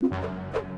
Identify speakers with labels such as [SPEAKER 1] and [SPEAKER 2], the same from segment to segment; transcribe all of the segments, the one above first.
[SPEAKER 1] you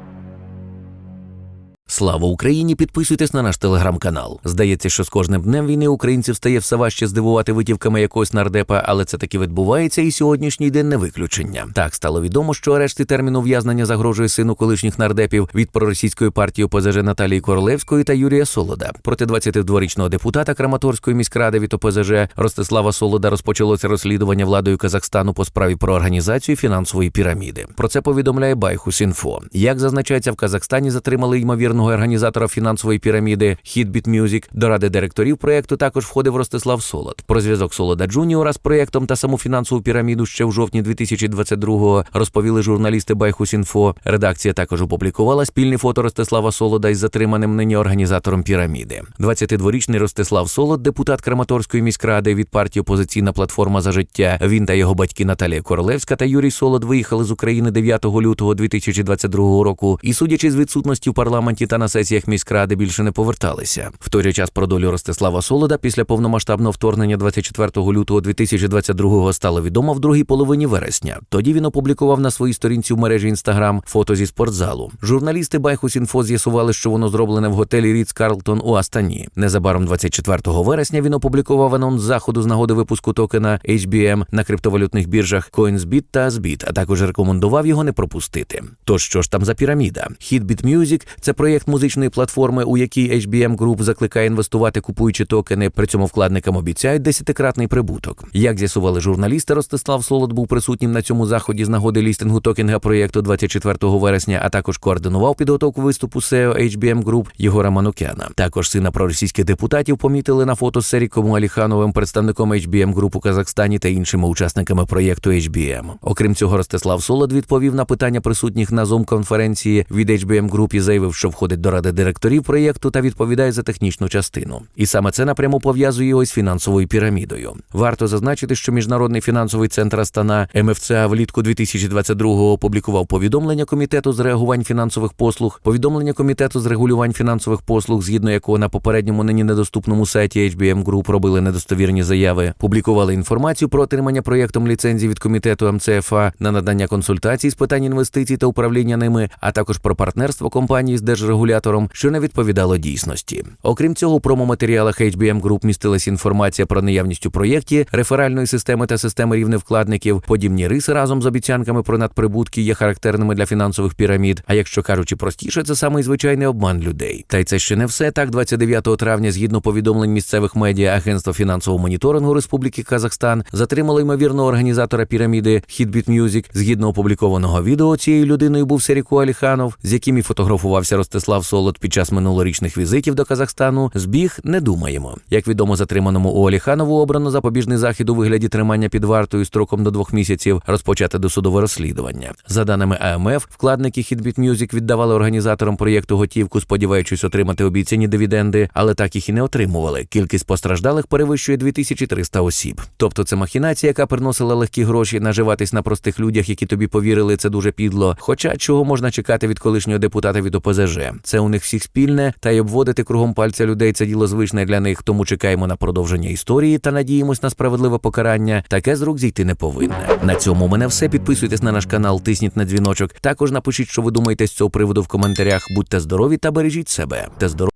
[SPEAKER 1] Слава Україні! Підписуйтесь на наш телеграм-канал. Здається, що з кожним днем війни українців стає все важче здивувати витівками якогось нардепа, але це таки відбувається, і сьогоднішній день не виключення. Так стало відомо, що арешт і термін ув'язнення загрожує сину колишніх нардепів від проросійської партії ОПЗЖ Наталії Королевської та Юрія Солода. Проти 22-річного депутата Краматорської міськради від ОПЗЖ Ростислава Солода розпочалося розслідування владою Казахстану по справі про організацію фінансової піраміди. Про це повідомляє Байхус.Інфо. Як зазначається, в Казахстані затримали ймовірного організатора фінансової піраміди Hitbit Music. До ради директорів проекту також входив Ростислав Солод. Про зв'язок Солода Джуніора з проектом та саму фінансову піраміду ще в жовтні 2022-го розповіли журналісти Байхус.Інфо. Редакція також опублікувала спільні фото Ростислава Солода із затриманим нині організатором піраміди. 22-річний Ростислав Солод, депутат Краматорської міськради від партії Опозиційна платформа за життя. Він та його батьки Наталія Королевська та Юрій Солод виїхали з України 9 лютого 2022 року і, судячи з відсутності в парламенті та на сесіях міськради, більше не поверталися. В той же час про долю Ростислава Солода після повномасштабного вторгнення 24 лютого 2022-го стало відомо в другій половині вересня. Тоді він опублікував на своїй сторінці в мережі Інстаграм фото зі спортзалу. Журналісти Байхус.Інфо з'ясували, що воно зроблене в готелі Ріц Карлтон у Астані. Незабаром 24 вересня він опублікував анонс заходу з нагоди випуску токена HBM на криптовалютних біржах CoinsBit та Asbit, а також рекомендував його не пропустити. Тож що ж там за піраміда? Hitbit Music – це проєкт музичної платформи, у якій HBM Group закликає інвестувати, купуючи токени. При цьому вкладникам обіцяють десятикратний прибуток. Як з'ясували журналісти, Ростислав Солод був присутнім на цьому заході з нагоди лістингу токенга проєкту 24 вересня, а також координував підготовку виступу SEO HBM Group Єгора Манукяна. Також сина проросійських депутатів помітили на фото з Серіком Аліхановим, представником HBM Group у Казахстані та іншими учасниками проєкту HBM. Окрім цього, Ростислав Солод відповів на питання присутніх на Zoom конференції від HBM Group і заявив, що входить до ради директорів проєкту та відповідає за технічну частину. І саме це напряму пов'язує його з фінансовою пірамідою. Варто зазначити, що міжнародний фінансовий центр Астана МФЦА влітку 2022-го опублікував повідомлення комітету з реагувань фінансових послуг, повідомлення комітету з регулювань фінансових послуг, згідно якого на попередньому нині недоступному сайті HBM Group робили недостовірні заяви, публікували інформацію про отримання проєктом ліцензії від комітету МЦФА на надання консультацій з питань інвестицій та управління ними, а також про партнерство компанії з держрегулятором, що не відповідало дійсності. Окрім цього, у промоматеріалах HBM Group містилась інформація про наявність у проєкті реферальної системи та системи рівнів вкладників. Подібні риси разом з обіцянками про надприбутки є характерними для фінансових пірамід. А якщо кажучи простіше, це самий звичайний обман людей. Та й це ще не все. Так, 29 травня, згідно повідомлень місцевих медіа, агентство фінансового моніторингу Республіки Казахстан затримало ймовірного організатора піраміди Hitbit Music. Згідно опублікованого відео, цією людиною був Серіку Аліханов, з яким і фотографувався Ростислав Солод під час минулорічних візитів до Казахстану. Збіг не думаємо. Як відомо, затриманому у Аліханову обрано запобіжний захід у вигляді тримання під вартою строком до двох місяців, розпочати досудове розслідування. За даними АМФ, вкладники Hitbit Music віддавали організаторам проєкту готівку, сподіваючись отримати обіцяні дивіденди, але так їх і не отримували. Кількість постраждалих перевищує 2300 осіб. Тобто це махінація, яка приносила легкі гроші, наживатись на простих людях, які тобі повірили, це дуже підло. Хоча чого можна чекати від колишнього депутата від ОПЗЖ? Це у них всіх спільне, та й обводити кругом пальця людей це діло звичне для них. Тому чекаємо на продовження історії та надіємось на справедливе покарання. Таке з рук зійти не повинне. На цьому у мене все. Підписуйтесь на наш канал, тисніть на дзвіночок. Також напишіть, що ви думаєте з цього приводу в коментарях. Будьте здорові та бережіть себе. Та здорові.